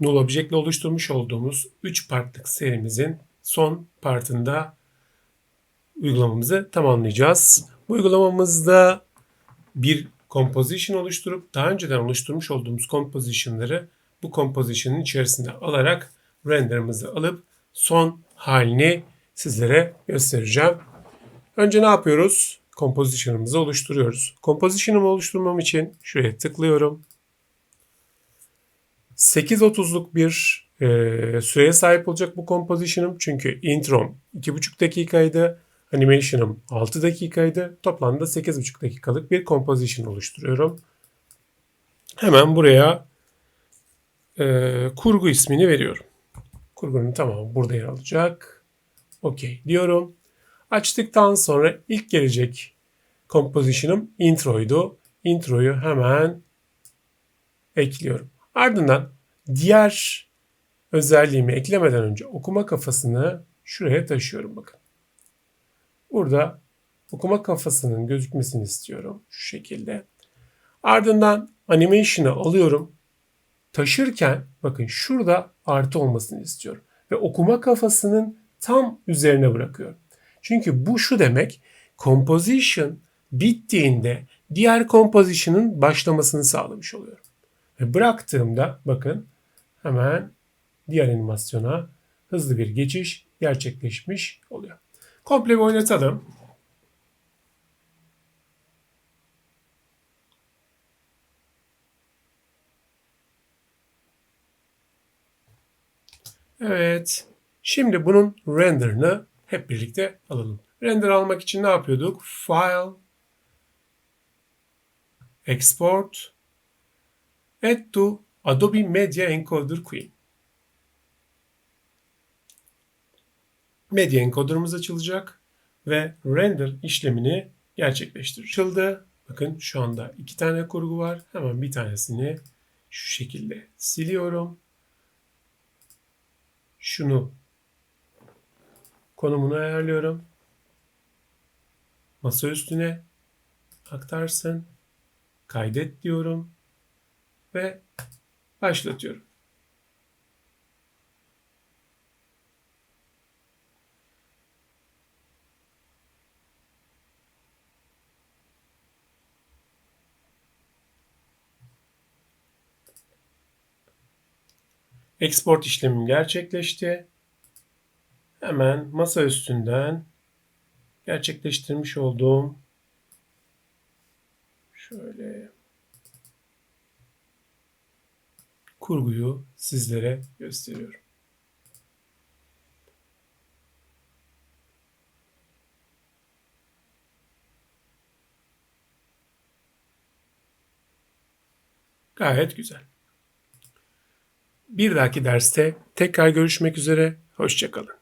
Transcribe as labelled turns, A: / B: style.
A: Null Object ile oluşturmuş olduğumuz 3 partlık serimizin son partında uygulamamızı tamamlayacağız. Bu uygulamamızda bir composition oluşturup daha önceden oluşturmuş olduğumuz composition'ları bu composition'ın içerisinde alarak render'ımızı alıp son halini sizlere göstereceğim. Önce ne yapıyoruz? Composition'ımızı oluşturuyoruz. Composition'ımı oluşturmam için şuraya tıklıyorum. 8.30'luk bir e, süreye sahip olacak bu composition'ım. Çünkü intro'm 2.5 dakikaydı. Animation'ım 6 dakikaydı. Toplamda 8.5 dakikalık bir composition oluşturuyorum. Hemen buraya e, kurgu ismini veriyorum. Kurgunun tamamı burada yer alacak. OK diyorum. Açtıktan sonra ilk gelecek composition'ım intro'ydu. Intro'yu hemen ekliyorum. Ardından diğer özelliğimi eklemeden önce okuma kafasını şuraya taşıyorum bakın. Burada okuma kafasının gözükmesini istiyorum şu şekilde. Ardından animation'ı alıyorum. Taşırken bakın şurada artı olmasını istiyorum. Ve okuma kafasının tam üzerine bırakıyorum. Çünkü bu şu demek composition bittiğinde diğer composition'ın başlamasını sağlamış oluyorum. Ve bıraktığımda bakın hemen diğer animasyona hızlı bir geçiş gerçekleşmiş oluyor. Komple bir oynatalım. Evet. Şimdi bunun render'ını hep birlikte alalım. Render almak için ne yapıyorduk? File, Export, Add to Adobe Media Encoder Queen. Media Encoder'ımız açılacak ve render işlemini gerçekleştirir. Açıldı. Bakın şu anda iki tane kurgu var. Hemen bir tanesini şu şekilde siliyorum. Şunu konumunu ayarlıyorum. Masa üstüne aktarsın. Kaydet diyorum ve başlatıyorum. Export işlemim gerçekleşti. Hemen masa üstünden gerçekleştirmiş olduğum şöyle kurguyu sizlere gösteriyorum. Gayet güzel. Bir dahaki derste tekrar görüşmek üzere. Hoşçakalın.